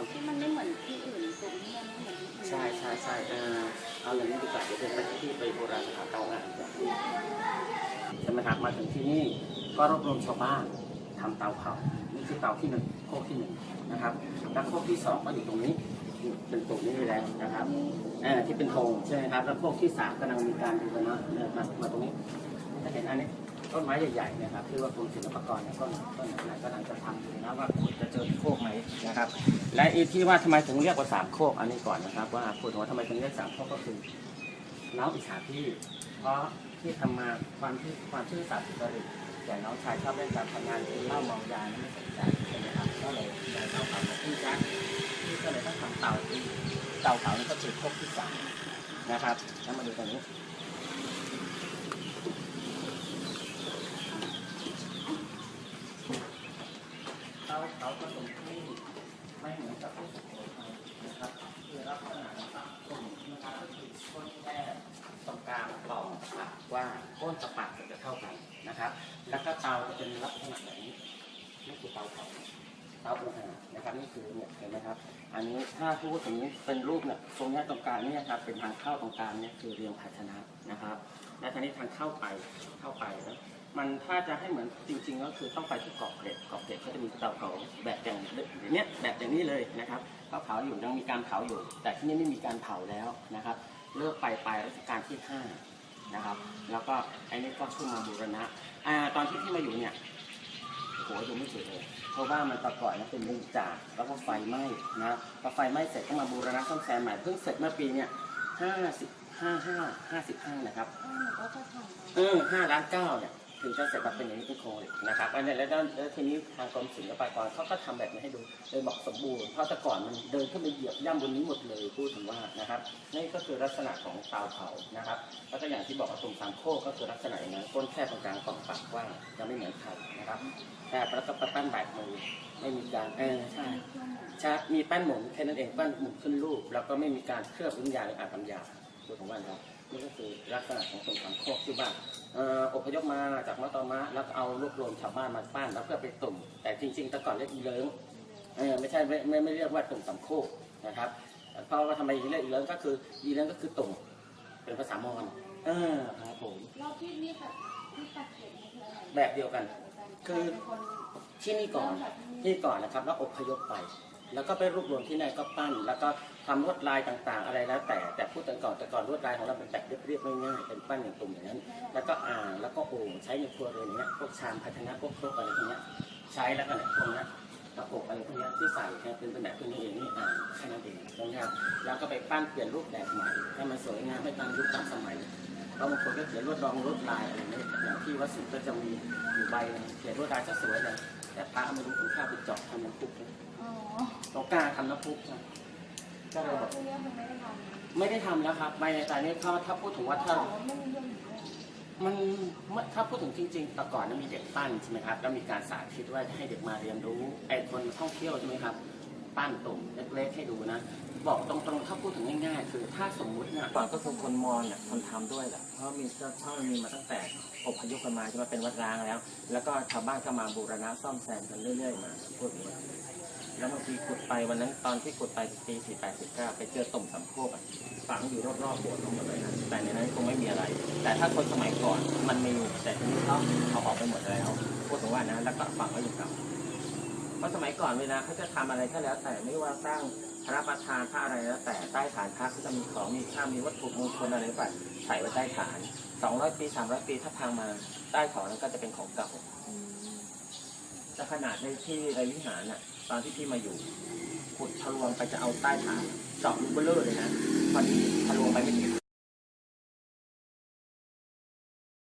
ความที่มันไม่เหมือนที่อื่นตรงนี้มันไม่เหมือนที่อื่นใช่ใช่ใช่เออเอาอย่างนี้ดีกว่าเดี๋ยวเป็นไปที่ไปโบราณสถานเก่างานดีกว่าใช่ไหมครับมาถึงที่นี่ก็รวบรวมชาวบ้านทำเตาเผานี่คือเตาที่หนึ่งโคกที่หนึ่งนะครับแล้วโคกที่สองก็อยู่ตรงนี้เป็นตรงนี้แล้วนะครับเออที่เป็นธงใช่ไหมครับแล้วโคกที่สามกำลังมีการบูรณะเนี่ยมามาตรงนี้จะเห็นอันนี้ต้นไม้ใหญ่ๆเนะครับที่ว่ากรมศิลปากรเนี่ยต้นต้นไหนกำลังจะทำอยู่นะว่าจะเจอโคกไหมนะครับ และอีที่ว่าทำไมถึงเรียกว่าสามโคกอันนี้ก่อนนะครับ ว่าพูดถึงว่าทำไมถึงเรียกสามโคกก็คือเล้าอิจฉาพี่ เพราะที่ทำมาความที่ความชื่อสัตย์สุจริตแต่น้องชายชอบเล่นการทำงานกินเหล้ามองยาไม่สนใจใช่ไหมครับก็เลยได้เตาเผามาที่จ้าที่ก็เลยต้องทำเตาที่เตาเผานี่ก็คือโคกที่สามนะครับแล้วมาดูตรงนี้เตาเผาผสมที่ ไม่เหมือนกับที่สุโขทัยนะครับคือลักษณะต่างๆต้นนะครับก็คือต้นแค่ตรงกลางปล่องปากกว่างก้นสะปักจะเท่ากันนะครับ แล้วก็เตาจะเป็นลักษณะแบบนี้นี่คือเตาเผาเตาอุณหภูมินะครับนี่คือเนี่ยเห็นไหมครับ อันนี้ถ้าพูดถึงนี้เป็นรูปเนี่ยตรงนี้ตรงกลางนี่ยครับเป็นทางเข้าตรงกลางเนี่ยคือเรียงภาชนะนะครับ และทีนี้ทางเข้าไปเข้าไปนะ มันถ้าจะให้เหมือนจริง ๆ ก็คือต้องไปที่เกาะเกร็ดเกาะเกร็ดก็จะมีเตาเผาแบบอย่างเนี้ยแบบอย่างนี้เลยนะครับเขาเผาอยู่ยังมีการเผาอยู่ แต่ที่นี่ไม่มีการเผาแล้วนะครับ เลิกไปปลายรัชกาลที่ห้านะครับ แล้วก็ไอ้นี่ก็ขึ้นมาบูรณะอ่าตอนที่พี่มาอยู่เนี่ยโอ้โหยังไม่เสร็จเลย เพราะว่ามันประกอบนะเป็นเรื่องจากแล้วก็ไฟไหม้นะพอไฟไหม้เสร็จก็มาบูรณะซ่อมแซมใหม่เพิ่งเสร็จเมื่อปีเนี่ยห้าสิบห้าห้าห้าสิบห้านะครับเออหนูก็จะทำเออห้าล้านเก้าเนี่ย ถึงจะเสร็จแบบเป็นอย่างนี้เป็นโคเล็กนะครับอันนี้แล้วแล้วทีนี้ทางกรมศิลปากรเขาก็ทำแบบนี้ให้ดูเลยบอกสมบูรณ์เพราะแต่ก่อนมันเดินขึ้นไปเหยียบย่ำบนนี้หมดเลยพูดถึงว่านะครับนี่ก็คือลักษณะของเตาเผานะครับแล้วก็อย่างที่บอกว่าตรงสามโคกก็คือลักษณะอย่างนั้นก้นแคบตรงกลางกล่องปากกว้างจะไม่เหมือนไข่นะครับแคบแล้วก็ปั้นแบบมือไม่มีการเออใช่ใช่มีแป้นหมุนแค่นั้นเองแป้นหมุนขึ้นรูป แล้วก็ไม่มีการเคลือบน้ำยาหรืออาบน้ำยาตัวของมันครับ นี่ก็คือลักษณะของตรงสามโคกที่บ้านเอ่ออพยพมาจากมะตอมะแล้วก็เอารวบรวมชาวบ้านมาปั้นแล้วเพื่อไปตุ่ม แต่จริงๆแต่ก่อนเรียกอีเลิงเออไม่ใช่ไม่ไม่ไม่เรียกว่าตุ่มสามโคกนะครับเพราะว่าทำไมเรียกอีเลิงก็คืออีเลิงก็คือตุ่มเป็นภาษามอญเออครับผมรอบที่นี่แบบที่ตัดเก็บนี่คืออะไรแบบเดียวกัน คือใรเป็นคนที่นี่ก่อนเริ่มจากที่นี่ที่ก่อนนะครับแล้วอพยพไป แล้วก็ไปรวบรวมที่ไหนก็ปั้น แล้วก็ทำลวดลายต่างๆ อะไรแล้วแต่แต่พูดแต่ก่อนแต่ก่อนลวดลายของเราเป็นแบบเรียบๆง่ายๆเป็นปั้นอย่างตุ่มอย่างนั้น แล้วก็อ่างแล้วก็โอ่งใช้ในครัวเรือนเงี้ยพวกชามภาชนะพวกครกอะไรพวกเนี้ยใช้แล้วก็เนี่ยพวกเนี้ยกระปุกอะไรพวกเนี้ยที่ใส่แค่เป็นแบบพวนี้เองนี่อ่างแค่นั้นเองนะครับแล้วก็ไปปั้นเปลี่ยนรูปแบบใหม่ให้มันสวยงามให้ตามยุคตามสมัย บางคนก็เขียนลวดลองลวดลายอะไรเงี้ยอย่างที่วัดสุก็จะมีอยู่ใบเขียนลวดลายจะสวยเลยแต่พระไม่รู้คุณค่าไปเจาะทำน้ำพุกอ๋อต้องกล้าทำน้ำพุกนะก็เลยแบว่าอกที่นี่มันไม่ได้ทำไม่ได้ทำแล้วครับไม่ในแต่นี้ถ้าถ้าพูดถึงว่าถ้ามันไม่นิยมอยู่ด้วยมันถ้าพูดถึงจริงๆแต่ก่อนนั้นมีเด็กปั้นใช่ไหมครับ แล้วมีการสาธิตว่าให้เด็กมาเรียนรู้ไอ้คนท่องเที่ยวใช่ไหมครับ ปั้นตุ่มเล็กๆให้ดูนะ บอกตรงๆถ้าพูดถึงง่ายๆ คือถ้าสมมุติเนี่ยก่อนก็คือคนมอญเนี่ยคนทำด้วยแหละเพราะมีเพราะมันมีมาตั้งแต่อพยพกันมาใช่ไหมเป็นวัดร้างแล้ว แล้วก็ชาวบ้านก็มาบูรณะซ่อมแซมกันเรื่อยๆมาพูดอย่างนี้แล้วบางทีขุดไปวันนั้นตอนที่ขุดไปปีสี่แปดสิบเก้าไปเจอตุ่มสำโพกฝังอยู่รอบๆโบสถ์ทั้งหมดเลยนะแต่ในนั้นคงไม่มีอะไร แต่ถ้าคนสมัยก่อนมันมีอยู่แต่ทีนี้เขาเอาออกไปหมดแล้วพูดถึงว่านะแล้วก็ฝังไว้อยู่ก่า เพราะสมัยก่อนเวลาเขาจะทำอะไรก็แล้ว แต่ไม่ว่าสร้างพระประธานพระอะไรแล้ว แต่ใต้ฐานพระเขาจะมีของมีค่ามีวัตถุมงคลอะไรไปใส่ไว้ใต้ฐาน200ปี300ปีถ้าพังมาใต้ของนั้นก็จะเป็นของเก่าแต่ขนาดในที่ในวิหารน่ะ ตอนที่พี่มาอยู่ขุดทะลวงไปจะเอาใต้ฐานเจาะลูกเบลเลอร์เลยนะพอดีทะลวงไปไม่ถึง